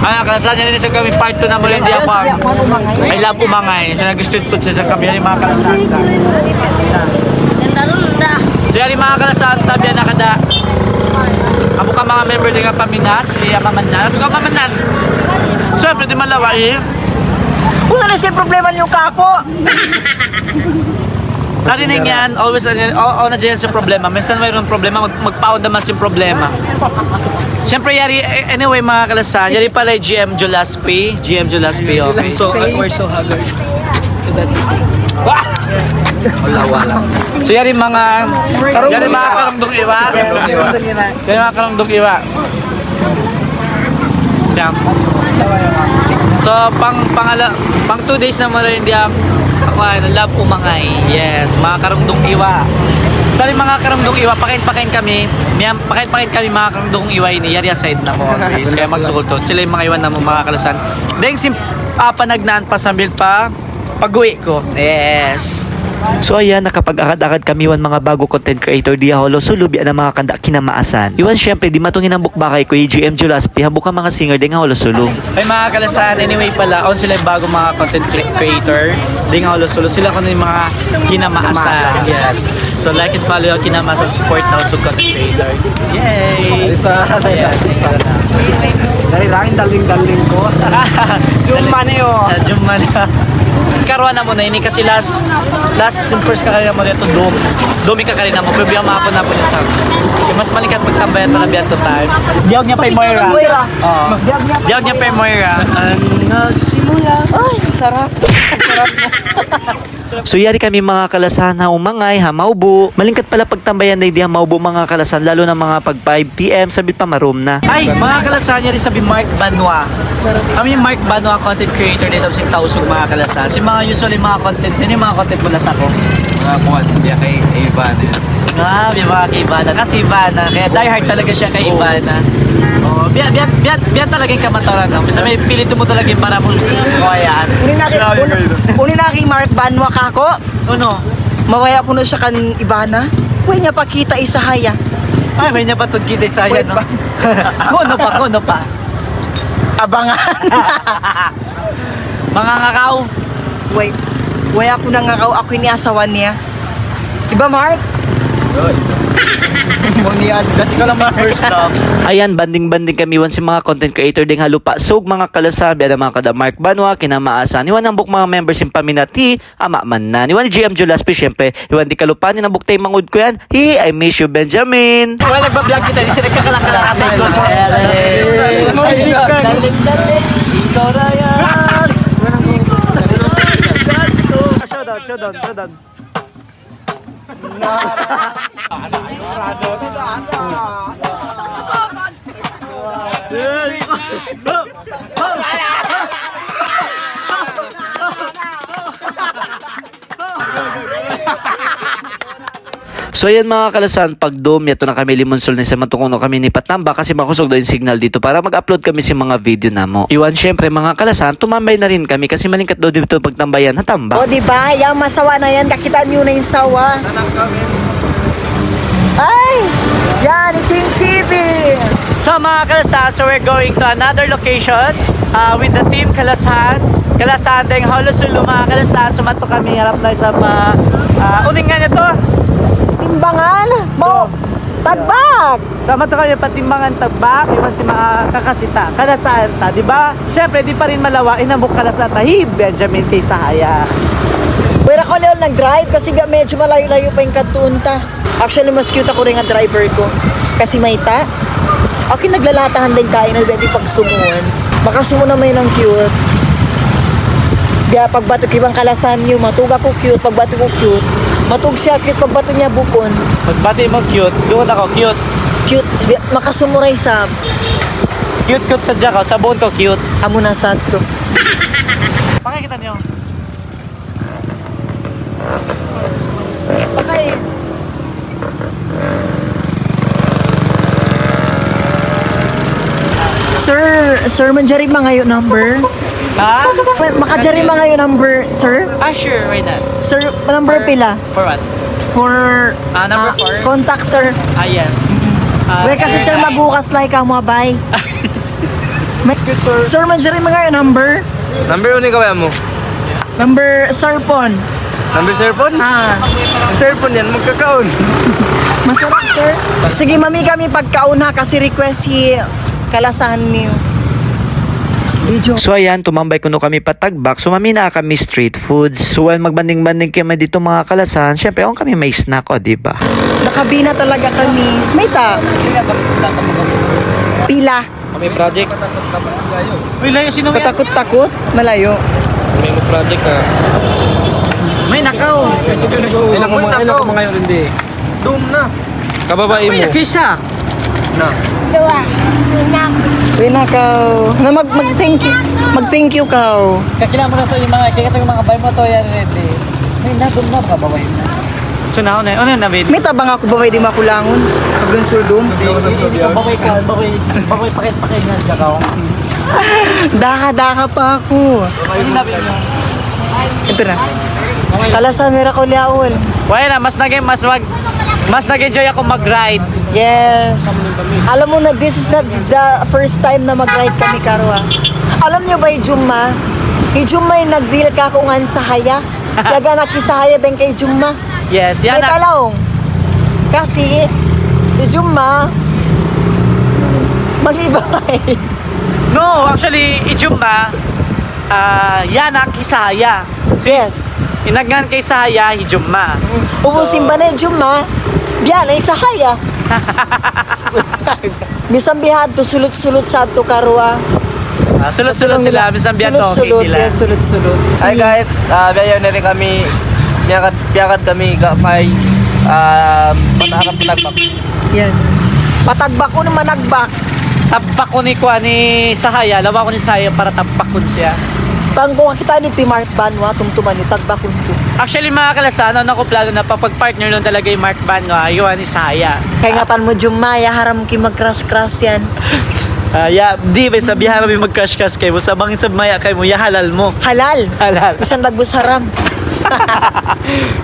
Ay, kalasan niya rin sa kami part 2 na mo rin di ako. I love umangay. Sa nag-street food sa kami yung mga kalasan. So yan yung mga kalasan, tabi na kada. Amo ka mga member din ka paminat, iya mamanan. Amo ka mamanan. Siyempre, di malawa eh. Wala na siya problema yung kako. Sa rinig yan, always ano yan, oo, na dyan sa problema. Minsan mayroon problema, mag magpaon naman sa problema. Siyempre, yari, anyway mga kalasan, yari pala yung GM Jolaspi. GM Jolaspi, okay. So, uh, we're so haggard. So that's it. Wah! Wala, wala. So, yari mga, yari mga karungdong iwa. Yari mga karungdong iwa. Yan. So, pang pangala, pang two days na mo rin ang ako love umangay. Yes, mga karungdong iwa. Sa rin mga karungdong iwa, pakain-pakain kami. Miyam, pakain-pakain kami mga karungdong iwa ni Yari side na mo. Guys, kaya magsukultot. Sila yung mga iwan na mo mga kalasan. Dahil sim ah, panagnaan pa sambil pa pag-uwi ko. Yes. So ayan, nakapag-akad-akad kami wan mga bago content creator di holo sulubi ang mga kanda kinamaasan. Iwan syempre di matungin ang bukbakay ko GM Julaspi habuk ang mga singer di nga holo sulu. Ay mga kalasan, anyway pala, on sila yung bago mga content cre- creator di nga holo sulu. Sila ko yung mga kinamaasan. Yes. So like and follow yung kinamaasan support na also content creator. Yay! Isa, Ayan, isa na. Dahil lang daling-daling ko. Jumman eh, oh. Juman. Karuan na mo na ini kasi last last yung first ka kanina mo dito dum. Dumi ka kanina mo pero biya mapon na po sa. Yung mas malikat magtambayan na biya to time. Diyaw niya kay Moira. Moira. Oo. Diyaw niya kay Moira. Saan nagsimula? Ay, sarap. Sarap na. So yari kami mga kalasan na umangay, hamaubo. Malingkat pala pagtambayan na hindi hamaubo mga kalasan lalo na mga pag 5 PM sabi pa maroom na. Ay, mga kalasan yari sabi Mark Banwa. Kami yung Mark Banwa content creator din sabi si Tausog mga kalasan. Si mga usually mga content, yun yung mga content mula sa ako. Mga buwan, biya kay Ivan. Grabe mga kay Ivana. Kasi Ivana, kaya die hard talaga siya kay Ivana. Oh, biyan, biyan, biyan, biyan talaga yung kamataran. No? Kasi may pilit mo talaga yung para mo sa kawayaan. Uni na kay, uni, uni na kay Mark Banwa kako. Ano? Mawaya ko na siya kan Ibana. Huwag niya pakita isa haya. Ay, may napatod kita sa ayan, no? kono pa, kono pa. Abangan. Mga ngakaw. Wait. Waya ko na nga ako, ako ni asawa niya. Iba Mark? Munian. Dati ko lang mga first love. Ayan, banding-banding kami wan si mga content creator ding halupa. Sog mga kalasabi, ada mga kada Mark Banwa, kinamaasan. Iwan ang buk mga members yung paminati, ama man na. Iwan ni GM Julaspi, syempre. Iwan di kalupan, ni nabuk tayo mangud ko yan. Hey, I miss you, Benjamin. Well, nagbablog kita, di sila kakalakalang atay ko. Ikaw na yan. Showdown, showdown, showdown. Ano, ano, ano? Yes! So ayan mga kalasan, pag dom, yato na kami limonsol na sa matukuno kami ni Patamba kasi makusog daw yung signal dito para mag-upload kami sa mga video na mo. Iwan syempre mga kalasan, tumambay na rin kami kasi malingkat daw dito pagtambayan na tamba. O di ba? Yung masawa na yan, kakita niyo na yung sawa. Ay! Yan, King TV! So mga kalasan, so we're going to another location uh, with the team Kalasan. Kalasan ding Holosulu mga kalasan. Sumato kami, harap na sa pa... Uh, uning nga nito. Timbangan! Mo! Tagbak! Sama to kami patimbangan tagbak, iwan si mga kakasita. Kalasan ta, di ba? Syempre, di pa rin malawa, inamok kalasan ta. Hi, Benjamin T. Sahaya. Pero ako lang nag-drive kasi medyo malayo-layo pa yung katunta. Actually, mas cute ako rin ang driver ko. Kasi may ta. Ako yung naglalatahan din kain na pwede pag sumuan. Baka sumo naman yun ang cute. Kaya pagbato ibang kalasan niyo, matug ako cute, pagbato ko cute. Matug siya cute, pagbato niya bukon. Pagbati mo cute, doon ako cute. Cute, makasumuray sa Cute cute sa Jack, sa buon ko cute. amo na sa to. Pakikita niyo. Okay. Sir, sir, manjari mga yung number. Ha? Ma- Makajari mga yung number, sir. Ah, sure, why not? Sir, number pila? For what? For Ah, number ah, four? contact, sir. Ah, yes. Ah, Wait, kasi sir, mabukas like ka mo, bye. May, sir, man dyan rin mga number. Number ulit kawaya mo. Number, sir pon. Number cellphone? Ah, Ang cellphone yan, magkakaon. masarap, sir. Sige, mami kami pagkauna kasi request si kalasahan niyo. Video. So ayan, tumambay kuno kami patagbak. So mamina kami street foods. So while magbanding-banding kami dito mga kalasan, syempre on kami may snack o, di ba? Nakabina talaga kami. May ta. Pila. May project. Uy, layo sino Katakot-takot. Malayo. May project ka. May nakaw. Ilang mga ilang ko mga yun hindi. Doom na. Kababae mo. May nakisa. Uy, nakaw. Na mag, mag-thank you. Mag-thank you ka. Kakila mo na to yung mga, kaya yung mga bay mo to yan ready. May nabon na ba babay na? So na na, ano na bin? May tabang ako baway di makulangon. Pag surdum. Babay ka, babay, babay pakit pakit nga siya ka. Daka-daka pa ako. Ano? Ito na. Kalasan, meron ko liawol. Wala na, mas naging, mas mag, mas nag-enjoy ako mag-ride. Yes. Alam mo na, this is not the first time na mag-ride kami karwa. Alam niyo ba yung Jumma? Yung nag-deal ka kung an sa haya. Yaga nakisahaya din kay Jumma. Yes, May yan na. talong. Kasi, si Jumma, maglibay. No, actually, ijumba, ah, yan ang kisaya. yes. Inagnan kay saya, hijumma. Ubusin ba na yung Jumma? Biyan ay sahaya. Misang bihad to sulot-sulot sa ato karwa. Ah, sulot-sulot sila, bisan biyan to, okay Sulot-sulot, sila. yes, sulot-sulot. Hi guys, uh, biyayaw na rin kami. Biyakat, biyakat kami kapay uh, patakap pinagbak. Yes. Patagbak ko naman nagbak. Tapak ko ni Kwa ni Sahaya, lawa ko ni Sahaya para tapak ko siya. Pang kung kita ni Ti Mark Banwa, tumtuman ni tagbak ko to. Actually mga kalasan, ano ko plano na papag-partner nun talaga yung Mark Van, no, ayun ni Sahaya. Kaya ngatan mo Jumaya, haram ki mag-crash-crash yan. Ah, ya, di ba sabihan kami mag-crush-crush kayo mo, sabang sa maya kayo mo, ya halal mo. Halal. Halal. Bisan dagbus haram.